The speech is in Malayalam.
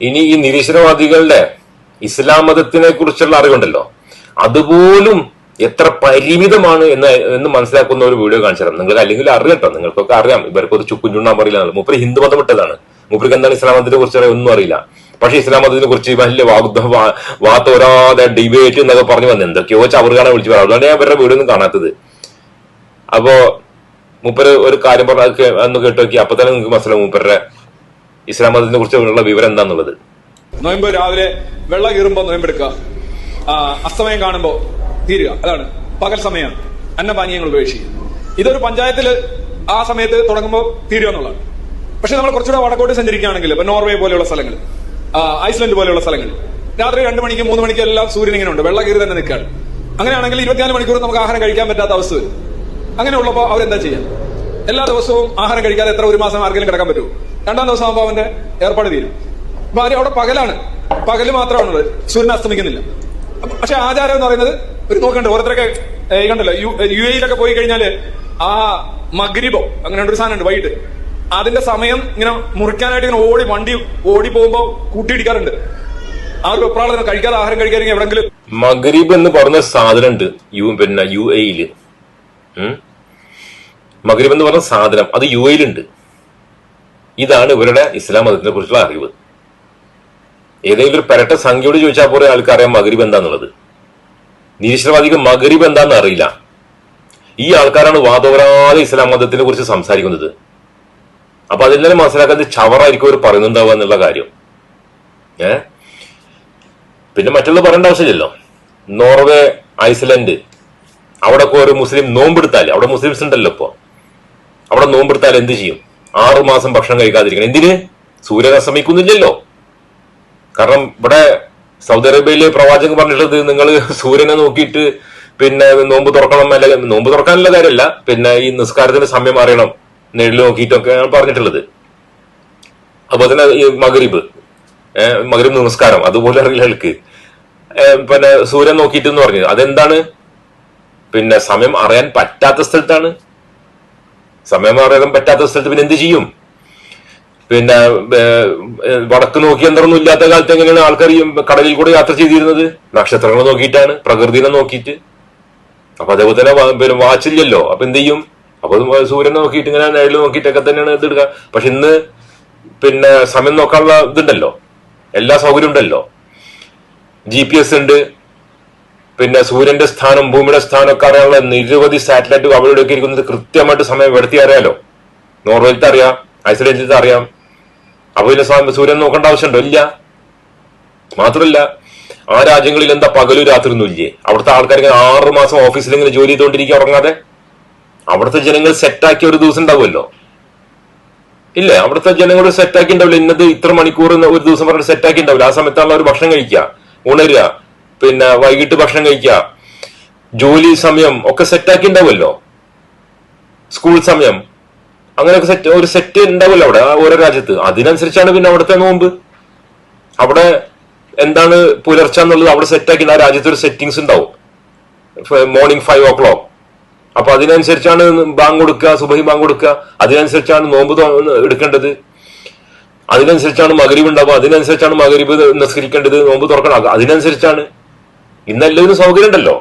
ഇനി ഈ നിരീശ്വരവാദികളുടെ ഇസ്ലാം മതത്തിനെ കുറിച്ചുള്ള അറിവുണ്ടല്ലോ. അതുപോലും എത്ര പരിമിതമാണ് എന്ന് എന്ന് മനസ്സിലാക്കുന്ന ഒരു വീഡിയോ കാണിച്ചു തരാം. നിങ്ങൾക്ക് അല്ലെങ്കിൽ അറിയട്ടോ നിങ്ങൾക്കൊക്കെ അറിയാം. ഇവർക്ക് ഒരു ചുക്കും ചുണ്ണാൻ പറയില്ല മൂപ്പര് ഹിന്ദു മതം വിട്ടതാണ് മൂപ്പർക്ക് എന്താണ് ഇസ്ലാം മതത്തിനെ കുറിച്ച് ഒന്നും അറിയില്ല. പക്ഷേ ഇസ്ലാം മതത്തിനെ കുറിച്ച് വലിയ വാത്തോരാതെ ഡിബേറ്റ് എന്നൊക്കെ പറഞ്ഞു വന്നു. എന്തൊക്കെയോ ചവറുകാണെ വിളിച്ചു പറയാം അതുകൊണ്ട് ഞാൻ ഇവരുടെ ഒന്നും കാണാത്തത്. അപ്പോ മൂപ്പര് ഒരു കാര്യം പറഞ്ഞ കേട്ടു കേ- അന്ന് കേട്ട് നോക്കി. അപ്പൊ തന്നെ നിങ്ങൾക്ക് മനസ്സിലാവും മൂപ്പരുടെ ഇസ്ലാം മതത്തിനെ കുറിച്ചുള്ള വിവരം എന്താന്നുള്ളത്? നോയമ്പ് രാവിലെ വെള്ളം കീറുമ്പോ നോയമ്പെടുക്കുക അസ്തമയം കാണുമ്പോ തീരുക. അതാണ്. പകൽ സമയമാണ് അന്നപാനീയങ്ങൾ ഉപേക്ഷിക്കുക. ഇതൊരു പഞ്ചായത്തിൽ ആ സമയത്ത് തുടങ്ങുമ്പോൾ തീരുക എന്നുള്ളതാണ്. പക്ഷെ നമ്മൾ കുറച്ചുകൂടെ വടക്കോട്ട് സഞ്ചരിക്കുകയാണെങ്കിൽ ഇപ്പൊ നോർവേ പോലെയുള്ള സ്ഥലങ്ങൾ ഐസ്ലൻഡ് പോലെയുള്ള സ്ഥലങ്ങൾ രാത്രി രണ്ട് മണിക്ക് മൂന്ന് മണിക്ക് എല്ലാം സൂര്യൻ ഇങ്ങനെ ഉണ്ട്. വെള്ളം കീറി തന്നെ നിൽക്കുകയാണ്. അങ്ങനെയാണെങ്കിൽ ഇരുപത്തിനാല് മണിക്കൂർ നമുക്ക് ആഹാരം കഴിക്കാൻ പറ്റാത്ത അവസ്ഥ വരും. അങ്ങനെയുള്ളപ്പോൾ അവരെന്താ ചെയ്യാം? എല്ലാ ദിവസവും ആഹാരം കഴിക്കാതെ എത്ര ഒരു മാസം ആർക്കെങ്കിലും കിടക്കാൻ പറ്റുമോ? രണ്ടാം ദിവസം ആകുമ്പോൾ അവന്റെ ഏർപ്പാട് തീരും. അപ്പൊ അവർ അവിടെ പകലാണ്. പകൽ മാത്രമാണുള്ളത്. സൂര്യൻ അസ്തമിക്കുന്നില്ല. പക്ഷെ ആചാരം എന്ന് പറയുന്നത് ഒരു നോക്കണ്ട് ഓരോരുത്തരൊക്കെ കണ്ടല്ലോ യു എയിലൊക്കെ പോയി കഴിഞ്ഞാൽ ആ മഗ്രിബോ അങ്ങനെ ഒരു സാധനം ഉണ്ട് വൈകിട്ട്. അതിന്റെ സമയം ഇങ്ങനെ മുറിക്കാനായിട്ട് ഇങ്ങനെ ഓടി വണ്ടി ഓടി പോകുമ്പോ കൂട്ടിയിടിക്കാറുണ്ട്. ആ ഒരു കഴിക്കാതെ ആഹാരം കഴിക്കാനെങ്കിൽ എവിടെങ്കിലും മഗരീബ് എന്ന് പറഞ്ഞ സാധനം ഉണ്ട് യു പിന്നെ യു എയിൽ മഗരീബ് എന്ന് പറഞ്ഞ സാധനം അത് യു എയിലുണ്ട് ഇതാണ് ഇവരുടെ ഇസ്ലാം മതത്തിനെ കുറിച്ചുള്ള അറിവ്. ഏതെങ്കിലും ഒരു പെരട്ട സംഖ്യയോട് ചോദിച്ചാൽ പോലെ ആൾക്കറിയാം മകരീബ് എന്താന്നുള്ളത്. നിരീശ്വരവാദിക്ക് മകരീബ് എന്താണെന്ന് അറിയില്ല. ഈ ആൾക്കാരാണ് വാദോരാതെ ഇസ്ലാം മതത്തിനെ കുറിച്ച് സംസാരിക്കുന്നത്. അപ്പൊ അതിൽ മനസ്സിലാക്കുന്നത് ചവറായിരിക്കും അവർ പറയുന്നുണ്ടാവുക എന്നുള്ള കാര്യം. ഏ? പിന്നെ മറ്റുള്ള പറയേണ്ട ആവശ്യമില്ലല്ലോ. നോർവേ ഐസ്ലൻഡ് അവിടെ ഒരു മുസ്ലിം നോമ്പെടുത്താൽ അവിടെ മുസ്ലിംസ് ഉണ്ടല്ലോ ഇപ്പോ. അവിടെ നോമ്പെടുത്താൽ എന്ത് ചെയ്യും? ആറു മാസം ഭക്ഷണം കഴിക്കാതിരിക്കണം. എന്തിന്? സൂര്യൻ അസ്തമിക്കുന്നില്ലല്ലോ. കാരണം ഇവിടെ സൗദി അറേബ്യയിലെ പ്രവാചകൻ പറഞ്ഞിട്ടുള്ളത് നിങ്ങൾ സൂര്യനെ നോക്കിയിട്ട് പിന്നെ നോമ്പ് തുറക്കണം അല്ല നോമ്പ് തുറക്കാനുള്ള കാര്യമല്ല പിന്നെ ഈ നിസ്കാരത്തിന്റെ സമയം അറിയണം. നേരിൽ നോക്കിയിട്ടൊക്കെയാണ് പറഞ്ഞിട്ടുള്ളത്. അപ്പൊ തന്നെ ഈ മകരീബ് മകരം നമസ്കാരം അതുപോലെ അറിയില്ല ആൾക്ക്. പിന്നെ സൂര്യൻ നോക്കിയിട്ട് എന്ന് പറഞ്ഞു. അതെന്താണ്? പിന്നെ സമയം അറിയാൻ പറ്റാത്ത സ്ഥലത്താണ് സമയം അറിയാൻ പറ്റാത്ത സ്ഥലത്ത് പിന്നെ എന്ത് ചെയ്യും? പിന്നെ വടക്ക് നോക്കി യന്ത്രമൊന്നും ഇല്ലാത്ത കാലത്ത് എങ്ങനെയാണ് ആൾക്കാർ കടലിൽ കൂടെ യാത്ര ചെയ്തിരുന്നത്? നക്ഷത്രങ്ങൾ നോക്കിയിട്ടാണ് പ്രകൃതിനെ നോക്കിയിട്ട്. അപ്പൊ അതേപോലെ തന്നെ പിന്നെ വാച്ചില്ലല്ലോ. അപ്പൊ എന്ത് ചെയ്യും? അപ്പൊ സൂര്യനെ നോക്കിയിട്ട് ഇങ്ങനെ നേരിൽ നോക്കിയിട്ടൊക്കെ തന്നെയാണ് ഇത് എടുക്കുക പക്ഷെ ഇന്ന് പിന്നെ സമയം നോക്കാനുള്ള ഇതുണ്ടല്ലോ. എല്ലാ സൗകര്യം ഉണ്ടല്ലോ. ജി പി എസ് ഉണ്ട്. പിന്നെ സൂര്യന്റെ സ്ഥാനം ഭൂമിയുടെ സ്ഥാനം ഒക്കെ അറിയാനുള്ള നിരവധി സാറ്റലൈറ്റ് അവിടെയൊക്കെ ഇരിക്കുന്നത് കൃത്യമായിട്ട് സമയം വെടുത്തി അറിയാലോ? നോർവേലത്തെ അറിയാം ഐസ്ലൻഡിലത്തെ അറിയാം. അപ്പൊ പിന്നെ സൂര്യൻ നോക്കേണ്ട ആവശ്യമുണ്ടോ? ഇല്ല. മാത്രമല്ല ആ രാജ്യങ്ങളിൽ എന്താ പകലും രാത്രി ഒന്നും ഇല്ലേ? അവിടുത്തെ ആൾക്കാർ ഇങ്ങനെ ആറ് മാസം ഓഫീസിൽ ഇങ്ങനെ ജോലി ചെയ്തുകൊണ്ടിരിക്കുക ഉറങ്ങാതെ? അവിടുത്തെ ജനങ്ങൾ സെറ്റാക്കിയ ഒരു ദിവസം ഉണ്ടാവുമല്ലോ? ഇല്ല അവിടുത്തെ ജനങ്ങൾ സെറ്റാക്കി ഉണ്ടാവില്ല. ഇന്നത് ഇത്ര മണിക്കൂർ ഒരു ദിവസം പറഞ്ഞിട്ട് സെറ്റാക്കി ഉണ്ടാവില്ല. ആ സമയത്താണല്ലോ ഒരു ഭക്ഷണം കഴിക്കുക ഉണരുക പിന്നെ വൈകിട്ട് ഭക്ഷണം കഴിക്കുക ജോലി സമയം ഒക്കെ സെറ്റാക്കി ഉണ്ടാവുമല്ലോ. സ്കൂൾ സമയം. അങ്ങനെയൊക്കെ സെറ്റ് ഒരു സെറ്റ് ഉണ്ടാവില്ല അവിടെ ഓരോ രാജ്യത്ത്. അതിനനുസരിച്ചാണ് പിന്നെ അവിടുത്തെ നോമ്പ്. അവിടെ എന്താണ് പുലർച്ചെ എന്നുള്ളത് അവിടെ സെറ്റാക്കി ആ രാജ്യത്ത് ഒരു സെറ്റിങ്സ് ഉണ്ടാവും. മോർണിംഗ് ഫൈവ് ഓ ക്ലോക്ക് അപ്പൊ അതിനനുസരിച്ചാണ് ബാങ്ക് കൊടുക്കുക സുബഹി ബാങ്ക് കൊടുക്കുക. അതിനനുസരിച്ചാണ് നോമ്പ് എടുക്കേണ്ടത്. അതിനനുസരിച്ചാണ് മകരീബ് ഉണ്ടാവുക. അതിനനുസരിച്ചാണ് മകരീബ് നിസ്കരിക്കേണ്ടത് നോമ്പ് തുറക്കണം. അത് ഇന്നെല്ലാവരും സൗകര്യം ഉണ്ടല്ലോ